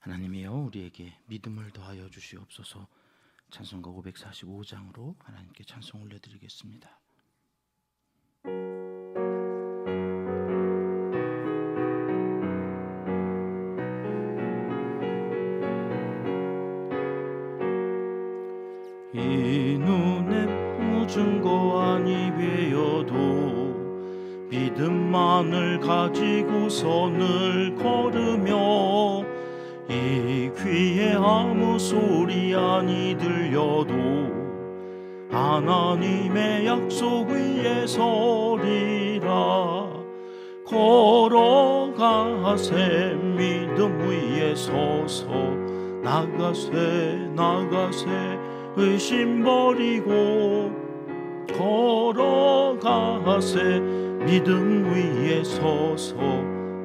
하나님이여 우리에게 믿음을 더하여 주시옵소서. 찬송가 545장으로 하나님께 찬송 올려드리겠습니다. 이 눈에 묻은 거 아니 되어도 믿음만을 가지고 선을 걸으며 이 귀에 아무 소리 아니 들려도 하나님의 약속 위에 서리라. 걸어가세 믿음 위에 서서 나가세 나가세 의심 버리고 걸어가세 믿음 위에 서서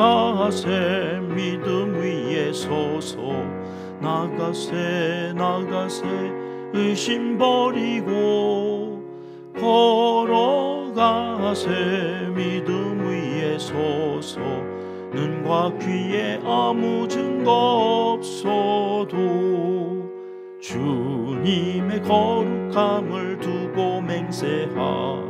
가세 믿음 위에 서서 나가세 나가세 의심 버리고 걸어가세 믿음 위에 서서 눈과 귀에 아무 증거 없어도 주님의 거룩함을 두고 맹세한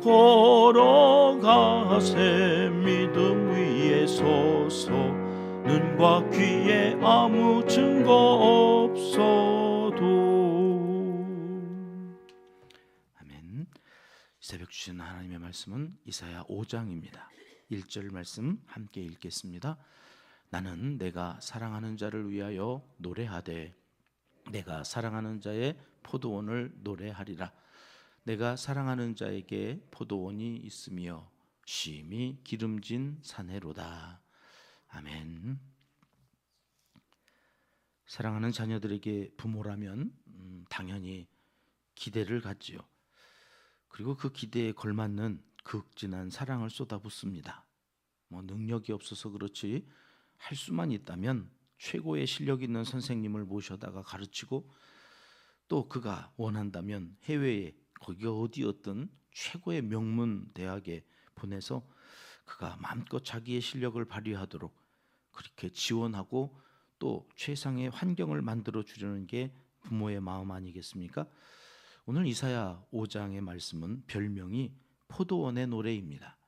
걸어가세 믿음 위에 서서 눈과 귀에 아무 증거 없어도. 아멘. 새벽 주신 하나님의 말씀은 이사야 5장입니다. 1절 말씀 함께 읽겠습니다. 나는 내가 사랑하는 자를 위하여 노래하되 내가 사랑하는 자의 포도원을 노래하리라 내가 사랑하는 자에게 포도원이 있으며 심히 기름진 산해로다. 아멘. 사랑하는 자녀들에게 부모라면 음, 당연히 기대를 갖지요. 그리고 그 기대에 걸맞는 극진한 사랑을 쏟아붓습니다. 뭐 능력이 없어서 그렇지 할 수만 있다면 최고의 실력 있는 선생님을 모셔다가 가르치고 또 그가 원한다면 해외에 거기가 어디였든 최고의 명문 대학에 보내서 그가 마음껏 자기의 실력을 발휘하도록 그렇게 지원하고 또 최상의 환경을 만들어 주려는 게 부모의 마음 아니겠습니까? 오늘 이사야 5장의 말씀은 별명이 포도원의 노래입니다.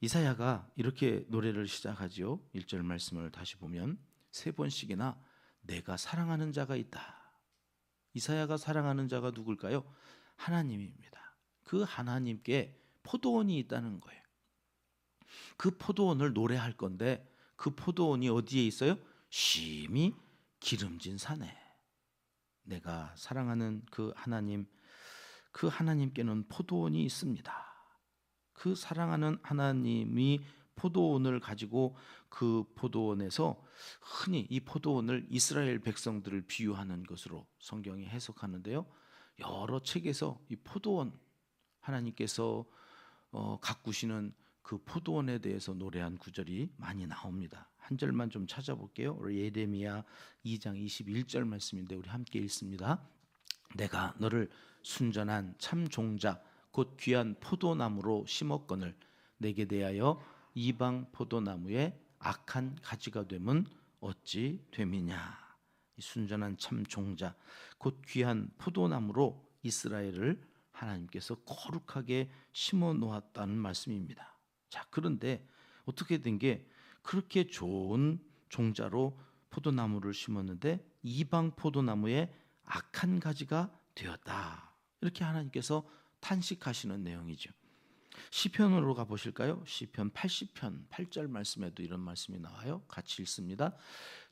이사야가 이렇게 노래를 시작하지요. 1절 말씀을 다시 보면 세 번씩이나 내가 사랑하는 자가 있다. 이사야가 사랑하는 자가 누굴까요? 하나님입니다. 그 하나님께 포도원이 있다는 거예요. 그 포도원을 노래할 건데 그 포도원이 어디에 있어요? 심히 기름진 산에. 내가 사랑하는 그 하나님, 그 하나님께는 포도원이 있습니다. 그 사랑하는 하나님이 포도원을 가지고 그 포도원에서 흔히 이 포도원을 이스라엘 백성들을 비유하는 것으로 성경이 해석하는데요. 여러 책에서 이 포도원 하나님께서 어, 가꾸시는 그 포도원에 대해서 노래한 구절이 많이 나옵니다. 한 절만 좀 찾아볼게요. 예레미야 2장 21절 말씀인데 우리 함께 읽습니다. 내가 너를 순전한 참 종자 곧 귀한 포도나무로 심었거늘 내게 대하여 이방 포도나무에 악한 가지가 되면 어찌 됨이냐 순전한 참 종자 곧 귀한 포도나무로 이스라엘을 하나님께서 거룩하게 심어 놓았다는 말씀입니다. 자, 그런데 어떻게 된 게 그렇게 좋은 종자로 포도나무를 심었는데 이방 포도나무에 악한 가지가 되었다. 이렇게 하나님께서 탄식하시는 내용이죠. 시편으로 가 보실까요? 시편 80편 8절 말씀에도 이런 말씀이 나와요. 같이 읽습니다.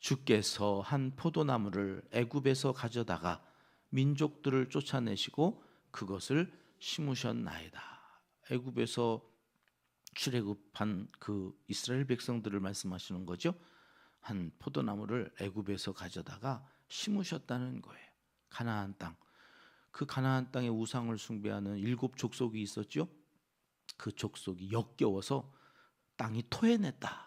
주께서 한 포도나무를 애굽에서 가져다가 민족들을 쫓아내시고 그것을 심으셨나이다. 애굽에서 출애굽한 그 이스라엘 백성들을 말씀하시는 거죠. 한 포도나무를 애굽에서 가져다가 심으셨다는 거예요. 가나안 땅. 그 가나안 땅에 우상을 숭배하는 일곱 족속이 있었죠. 그 족속이 역겨워서 땅이 토해냈다.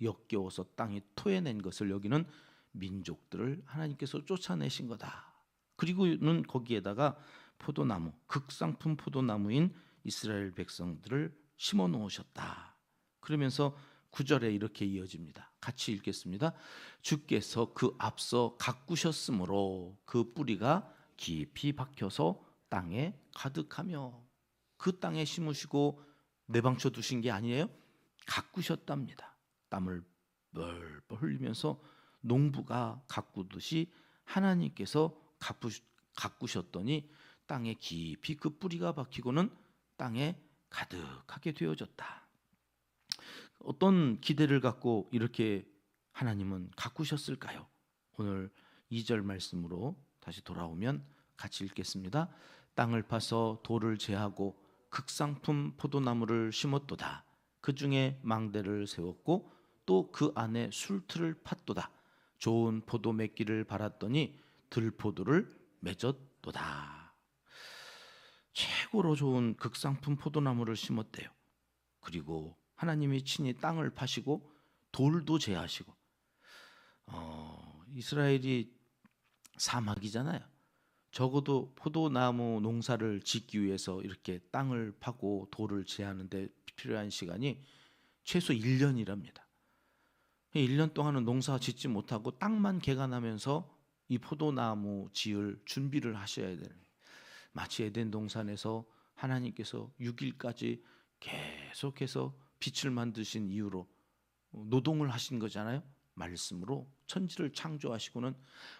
역겨워서 땅이 토해낸 것을 여기는 민족들을 하나님께서 쫓아내신 거다. 그리고는 거기에다가 포도나무, 극상품 포도나무인 이스라엘 백성들을 심어 놓으셨다. 그러면서 구절에 이렇게 이어집니다. 같이 읽겠습니다. 주께서 그 앞서 가꾸셨으므로 그 뿌리가 깊이 박혀서 땅에 가득하며 그 땅에 심으시고 내방쳐 두신 게 아니에요. 가꾸셨답니다. 땀을 뻘뻘 흘리면서 농부가 가꾸듯이 하나님께서 가꾸, 가꾸셨더니 땅에 깊이 그 뿌리가 박히고는 땅에 가득하게 되어졌다. 어떤 기대를 갖고 이렇게 하나님은 가꾸셨을까요? 오늘 2절 말씀으로 다시 돌아오면 같이 읽겠습니다. 땅을 파서 돌을 제하고 극상품 포도나무를 심었도다. 그 중에 망대를 세웠고 또 그 안에 술틀을 팠도다. 좋은 포도 맺기를 바랐더니 들포도를 맺었도다. 최고로 좋은 극상품 포도나무를 심었대요. 그리고 하나님이 친히 땅을 파시고 돌도 제하시고 어, 이스라엘이 사막이잖아요. 적어도 포도나무 농사를 짓기 위해서 이렇게 땅을 파고 돌을 제하는데 필요한 시간이 최소 1년이랍니다. 1년 동안은 농사 짓지 못하고 땅만 개간하면서 이 포도나무 지을 준비를 하셔야 되는 마치 에덴 동산에서 하나님께서 6일까지 계속해서 빛을 만드신 이유로 노동을 하신 거잖아요. 말씀으로 천지를 창조하시고는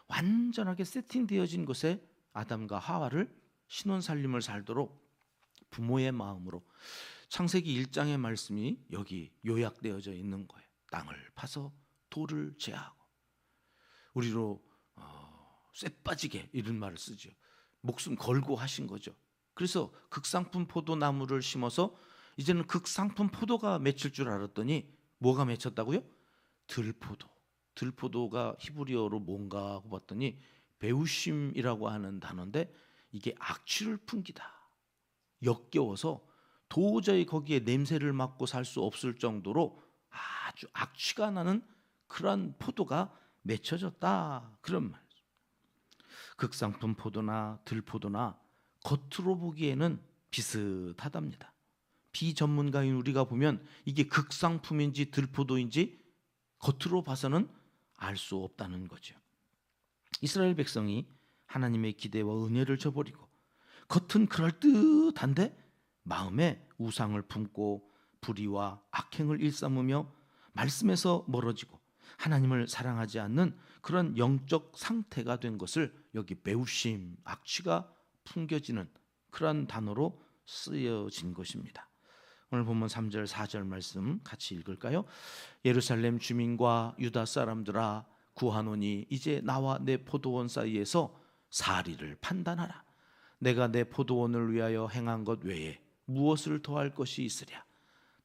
완전하게 세팅되어진 것에 아담과 하와를 신혼 살림을 살도록 부모의 마음으로 창세기 1장의 말씀이 여기 요약되어져 있는 거예요. 땅을 파서 돌을 제하고 우리로 어, 쇠 빠지게 이런 말을 쓰죠. 목숨 걸고 하신 거죠. 그래서 극상품 포도나무를 심어서 이제는 극상품 포도가 맺힐 줄 알았더니 뭐가 맺혔다고요? 들포도. 들포도가 히브리어로 뭔가 하고 봤더니 배우심이라고 하는 단어인데 이게 악취를 풍기다. 역겨워서 도저히 거기에 냄새를 맡고 살 수 없을 정도로 아주 악취가 나는 그러한 포도가 맺혀졌다. 그런 말. 극상품 포도나 들포도나 겉으로 보기에는 비슷하답니다. 비전문가인 우리가 보면 이게 극상품인지 들포도인지 겉으로 봐서는 알 수 없다는 거죠. 이스라엘 백성이 하나님의 기대와 은혜를 저버리고 겉은 그럴듯한데 마음에 우상을 품고 불의와 악행을 일삼으며 말씀에서 멀어지고 하나님을 사랑하지 않는 그런 영적 상태가 된 것을 여기 배우심, 악취가 풍겨지는 그러한 단어로 쓰여진 것입니다. 오늘 본문 3절 4절 말씀 같이 읽을까요? 예루살렘 주민과 유다 사람들아 구하노니 이제 나와 내 포도원 사이에서 사리를 판단하라. 내가 내 포도원을 위하여 행한 것 외에 무엇을 더할 것이 있으랴.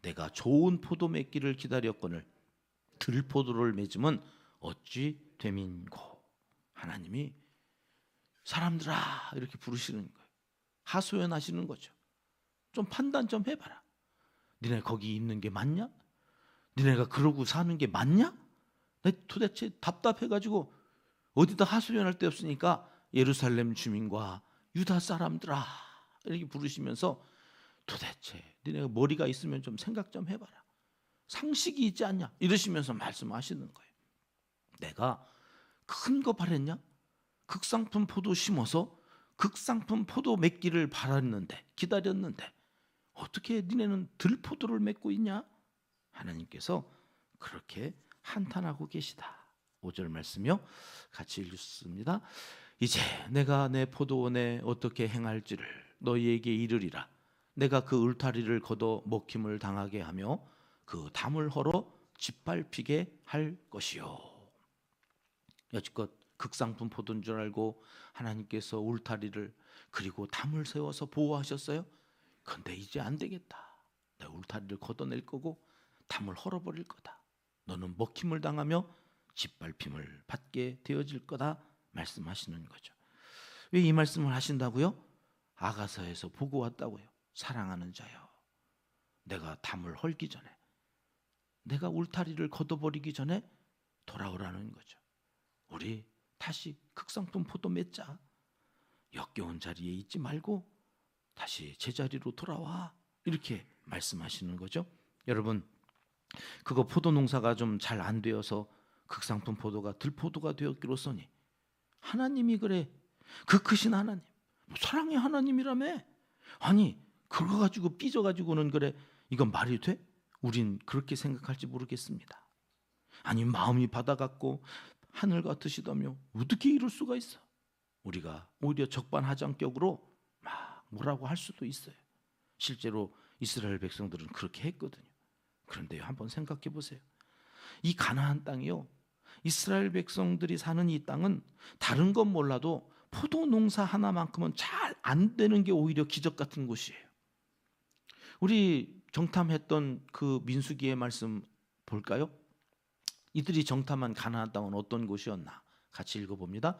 내가 좋은 포도 맺기를 기다렸거늘 들포도를 맺으면 어찌 되민고. 하나님이 사람들아 이렇게 부르시는 거예요. 하소연하시는 거죠. 좀 판단 좀 해봐라. 니네 거기 있는 게 맞냐? 니네가 그러고 사는 게 맞냐? 내 도대체 답답해가지고 어디다 하소연할 데 없으니까 예루살렘 주민과 유다 사람들아 이렇게 부르시면서 도대체 니네가 머리가 있으면 좀 생각 좀 해봐라. 상식이 있지 않냐? 이러시면서 말씀하시는 거예요. 내가 큰 거 바랬냐? 극상품 포도 심어서 극상품 포도 맺기를 바랐는데 기다렸는데 어떻게 니네는 들포도를 맺고 있냐? 하나님께서 그렇게 한탄하고 계시다. 5절 말씀이요. 같이 읽습니다. 이제 내가 내 포도원에 어떻게 행할지를 너희에게 이르리라. 내가 그 울타리를 걷어 먹힘을 당하게 하며 그 담을 헐어 짓밟히게 할 것이요. 여지껏 극상품 포도인 줄 알고 하나님께서 울타리를 그리고 담을 세워서 보호하셨어요. 근데 이제 안 되겠다. 내 울타리를 걷어낼 거고 담을 헐어버릴 거다. 너는 먹힘을 당하며 짓밟힘을 받게 되어질 거다 말씀하시는 거죠. 왜 이 말씀을 하신다고요? 아가서에서 보고 왔다고요. 사랑하는 자여, 내가 담을 헐기 전에, 내가 울타리를 걷어버리기 전에 돌아오라는 거죠. 우리 다시 극상품 포도 맺자. 역겨운 자리에 있지 말고 다시 제자리로 돌아와. 이렇게 말씀하시는 거죠. 여러분, 그거 포도 농사가 좀 잘 안 되어서 극상품 포도가 들포도가 되었기로서니 하나님이 그래 그 크신 하나님 뭐 사랑의 하나님이라며 아니 그거 가지고 삐져 가지고는 그래 이건 말이 돼? 우린 그렇게 생각할지 모르겠습니다. 아니 마음이 바다 같고 하늘 같으시다며 어떻게 이럴 수가 있어? 우리가 오히려 적반하장격으로 막 뭐라고 할 수도 있어요. 실제로 이스라엘 백성들은 그렇게 했거든요. 그런데요, 한번 생각해 보세요. 이 가나안 땅이요. 이스라엘 백성들이 사는 이 땅은 다른 건 몰라도 포도 농사 하나만큼은 잘 안 되는 게 오히려 기적 같은 곳이에요. 우리 정탐했던 그 민수기의 말씀 볼까요? 이들이 정탐한 가나안 땅은 어떤 곳이었나? 같이 읽어 봅니다.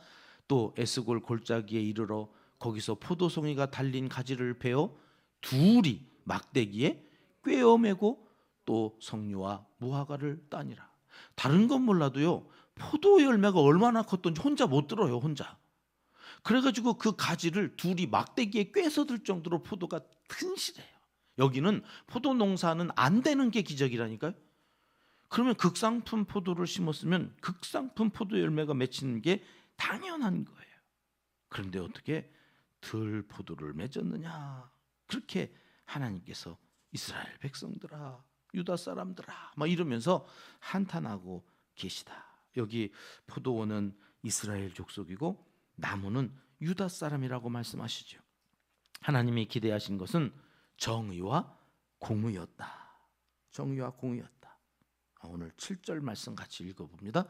또 에스골 골짜기에 이르러 거기서 포도송이가 달린 가지를 베어 둘이 막대기에 꿰어매고 또 성류와 무화과를 따니라. 다른 건 몰라도요. 포도 열매가 얼마나 컸던지 혼자 못 들어요, 혼자. 그래가지고 그 가지를 둘이 막대기에 꿰서 들 정도로 포도가 튼실해요. 여기는 포도 농사는 안 되는 게 기적이라니까요. 그러면 극상품 포도를 심었으면 극상품 포도 열매가 맺히는 게 당연한 거예요. 그런데 어떻게 들 포도를 맺었느냐? 그렇게 하나님께서 이스라엘 백성들아, 유다 사람들아, 막 이러면서 한탄하고 계시다. 여기 포도원은 이스라엘 족속이고 나무는 유다 사람이라고 말씀하시죠. 하나님이 기대하신 것은 정의와 공의였다. 정의와 공의였다. 오늘 7절 말씀 같이 읽어봅니다.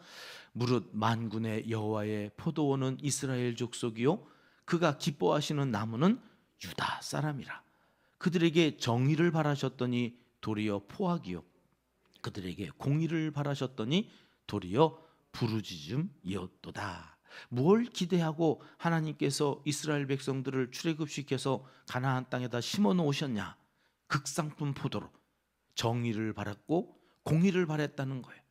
무릇 만군의 여호와의 포도원은 이스라엘 족속이요 그가 기뻐하시는 나무는 유다 사람이라. 그들에게 정의를 바라셨더니 도리어 포악이요 그들에게 공의를 바라셨더니 도리어 부르짖음이었도다. 뭘 기대하고 하나님께서 이스라엘 백성들을 출애굽시켜서 가나안 땅에다 심어 놓으셨냐? 극상품 포도로 정의를 바랐고 공의를 바랬다는 거예요.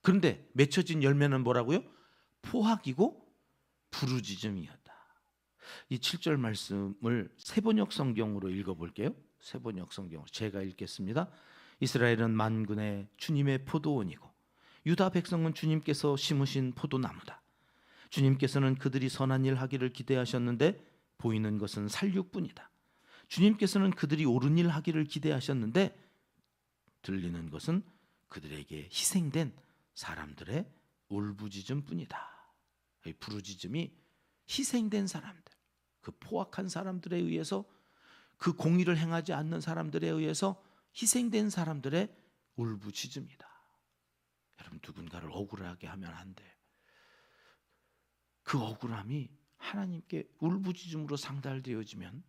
그런데 맺혀진 열매는 뭐라고요? 포악이고 부르짖음이었다. 이 7절 말씀을 세번역 성경으로 읽어 볼게요. 세번역 성경으로 제가 읽겠습니다. 이스라엘은 만군의 주님의 포도원이고 유다 백성은 주님께서 심으신 포도나무다. 주님께서는 그들이 선한 일 하기를 기대하셨는데 보이는 것은 살육뿐이다. 주님께서는 그들이 옳은 일 하기를 기대하셨는데 들리는 것은 그들에게 희생된 사람들의 울부짖음뿐이다. 부르짖음이 희생된 사람들, 그 포악한 사람들에 의해서 그 공의를 행하지 않는 사람들에 의해서 희생된 사람들의 울부짖음이다. 여러분 누군가를 억울하게 하면 안 돼. 그 억울함이 하나님께 울부짖음으로 상달되어지면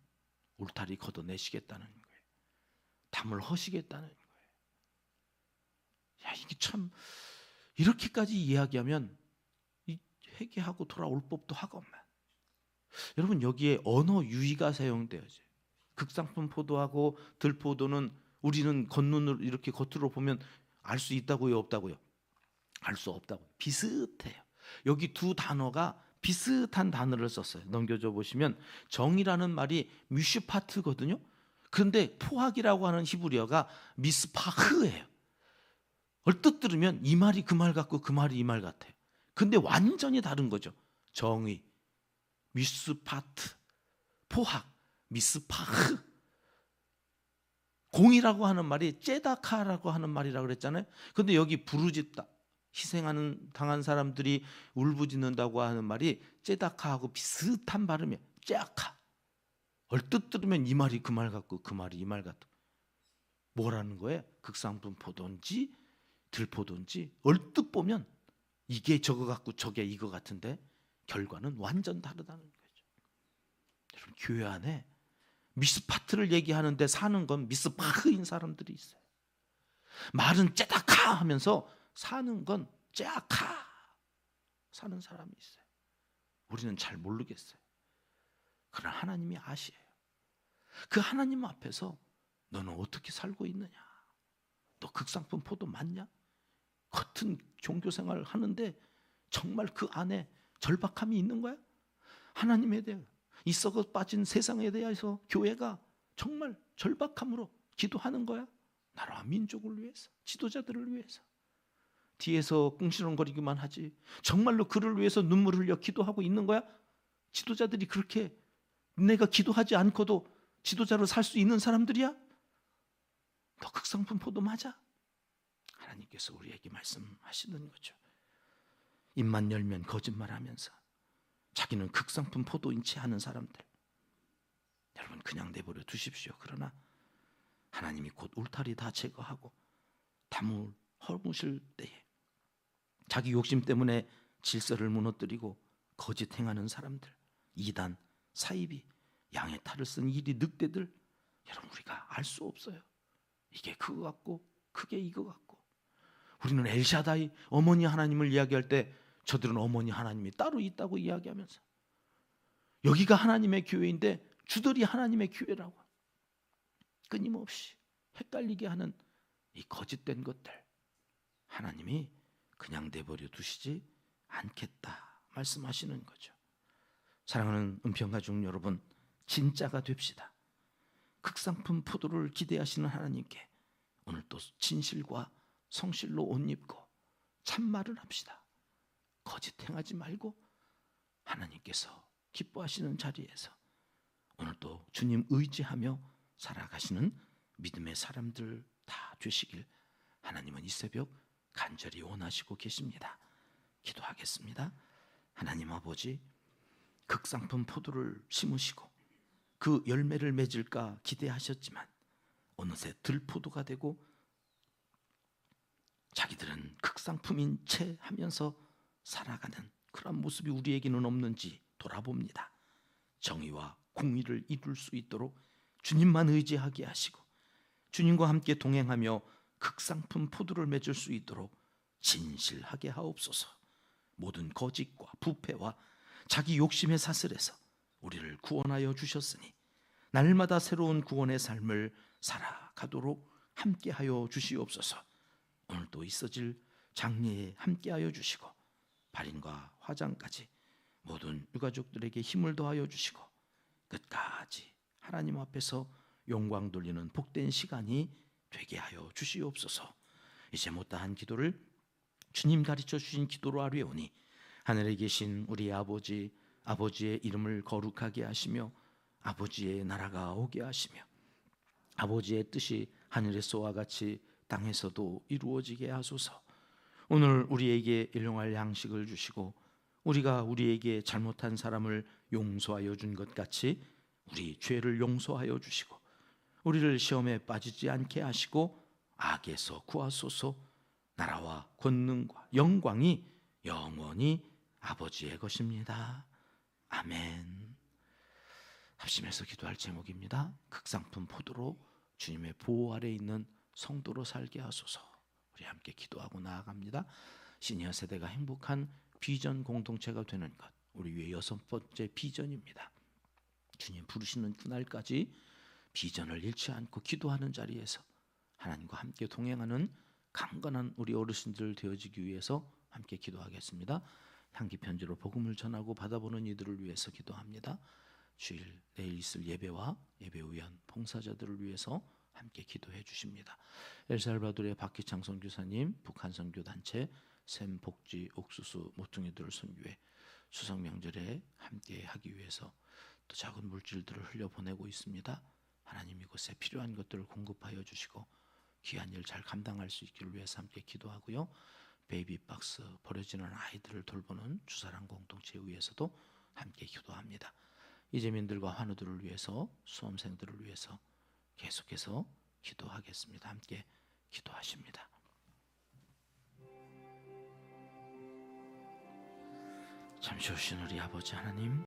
울타리 걷어내시겠다는 거예요. 담을 허시겠다는 거예요. 야 이게 참 이렇게까지 이야기하면 회개하고 돌아올 법도 하건만. 여러분 여기에 언어 유희가 사용되어져요. 극상품 포도하고 들포도는 우리는 겉눈으로 이렇게 겉으로 보면 알 수 있다고요, 없다고요? 알 수 없다고. 비슷해요. 여기 두 단어가 비슷한 단어를 썼어요. 넘겨줘 보시면 정이라는 말이 뮤슈파트거든요. 그런데 포악이라고 하는 히브리어가 미스파흐예요. 얼뜻 들으면 이 말이 그 말 같고 그 말이 이 말 같아요. 근데 완전히 다른 거죠. 정의, 미스파트, 포학, 미스파흐. 공이라고 하는 말이 째다카라고 하는 말이라고 그랬잖아요. 근데 여기 부르짖다. 희생하는 당한 사람들이 울부짖는다고 하는 말이 째다카하고 비슷한 발음이야. 째아카. 얼뜻 들으면 이 말이 그 말 같고 그 말이 이 말 같고 뭐라는 거예요? 극상분포든지 들포든지 얼뜻 보면 이게 저거 같고 저게 이거 같은데 결과는 완전 다르다는 거죠. 여러분 교회 안에 미스파트를 얘기하는데 사는 건 미스파크인 사람들이 있어요. 말은 째다카 하면서 사는 건 째아카 사는 사람이 있어요. 우리는 잘 모르겠어요. 그러나 하나님이 아시에요. 그 하나님 앞에서 너는 어떻게 살고 있느냐? 너 극상품 포도 맞냐? 같은 종교 생활을 하는데 정말 그 안에 절박함이 있는 거야? 하나님에 대해 이 썩어 빠진 세상에 대해서 교회가 정말 절박함으로 기도하는 거야? 나라와 민족을 위해서, 지도자들을 위해서. 뒤에서 꿍시렁거리기만 하지. 정말로 그를 위해서 눈물 흘려 기도하고 있는 거야? 지도자들이 그렇게 내가 기도하지 않고도 지도자로 살 수 있는 사람들이야? 너 극상품 포도 맞아? 하나님께서 우리에게 말씀하시는 거죠. 입만 열면 거짓말하면서 자기는 극상품 포도인 채 하는 사람들. 여러분 그냥 내버려 두십시오. 그러나 하나님이 곧 울타리 다 제거하고 담을 허무실 때에 자기 욕심 때문에 질서를 무너뜨리고 거짓 행하는 사람들, 이단, 사이비, 양의 탈을 쓴 이리 늑대들 여러분 우리가 알 수 없어요. 이게 그거 같고 그게 이거 같고 우리는 엘샤다이 어머니 하나님을 이야기할 때 저들은 어머니 하나님이 따로 있다고 이야기하면서 여기가 하나님의 교회인데 주들이 하나님의 교회라고 끊임없이 헷갈리게 하는 이 거짓된 것들 하나님이 그냥 내버려 두시지 않겠다 말씀하시는 거죠. 사랑하는 은평 가족 여러분, 진짜가 됩시다. 극상품 포도를 기대하시는 하나님께 오늘 또 진실과 성실로 옷 입고 참말을 합시다. 거짓 행하지 말고 하나님께서 기뻐하시는 자리에서 오늘 또 주님 의지하며 살아가시는 믿음의 사람들 다 되시길 하나님은 이 새벽 간절히 원하시고 계십니다. 기도하겠습니다. 하나님 아버지 극상품 포도를 심으시고 그 열매를 맺을까 기대하셨지만 어느새 들포도가 되고 자기들은 극상품인 채 하면서 살아가는 그런 모습이 우리에게는 없는지 돌아봅니다. 정의와 공의를 이룰 수 있도록 주님만 의지하게 하시고 주님과 함께 동행하며 극상품 포도를 맺을 수 있도록 진실하게 하옵소서. 모든 거짓과 부패와 자기 욕심의 사슬에서 우리를 구원하여 주셨으니 날마다 새로운 구원의 삶을 살아가도록 함께하여 주시옵소서. 오늘도 있어질 장례에 함께하여 주시고 발인과 화장까지 모든 유가족들에게 힘을 더하여 주시고 끝까지 하나님 앞에서 영광 돌리는 복된 시간이 되게 하여 주시옵소서. 이제 못다한 기도를 주님 가르쳐 주신 기도로 아뢰오니 하늘에 계신 우리 아버지 아버지의 이름을 거룩하게 하시며 아버지의 나라가 오게 하시며 아버지의 뜻이 하늘에서와 같이 땅에서도 이루어지게 하소서. 오늘 우리에게 일용할 양식을 주시고 우리가 우리에게 잘못한 사람을 용서하여 준 것 같이 우리 죄를 용서하여 주시고 우리를 시험에 빠지지 않게 하시고 악에서 구하소서. 나라와 권능과 영광이 영원히 아버지의 것입니다. 아멘. 합심해서 기도할 제목입니다. 극상품 포도로 주님의 보호 아래 있는 성도로 살게 하소서. 우리 함께 기도하고 나아갑니다. 시니어 세대가 행복한 비전 공동체가 되는 것. 우리 위의 여섯 번째 비전입니다. 주님 부르시는 그날까지 비전을 잃지 않고 기도하는 자리에서 하나님과 함께 동행하는 강건한 우리 어르신들 되어지기 위해서 함께 기도하겠습니다. 향기 편지로 복음을 전하고 받아보는 이들을 위해서 기도합니다. 주일 내일 있을 예배와 예배 위한 봉사자들을 위해서 함께 기도해 주십니다. 엘살바도르의 박기창 선교사님, 북한 선교 단체 샘 복지 옥수수 모퉁이들을 선교해 수상 명절에 함께 하기 위해서 또 작은 물질들을 흘려 보내고 있습니다. 하나님 이곳에 필요한 것들을 공급하여 주시고 귀한 일 잘 감당할 수 있기를 위해서 함께 기도하고요. 베이비박스 버려지는 아이들을 돌보는 주사랑 공동체에 의해서도 함께 기도합니다. 이재민들과 환우들을 위해서 수험생들을 위해서 계속해서 기도하겠습니다. 함께 기도하십니다. 잠시 오신 우리 아버지 하나님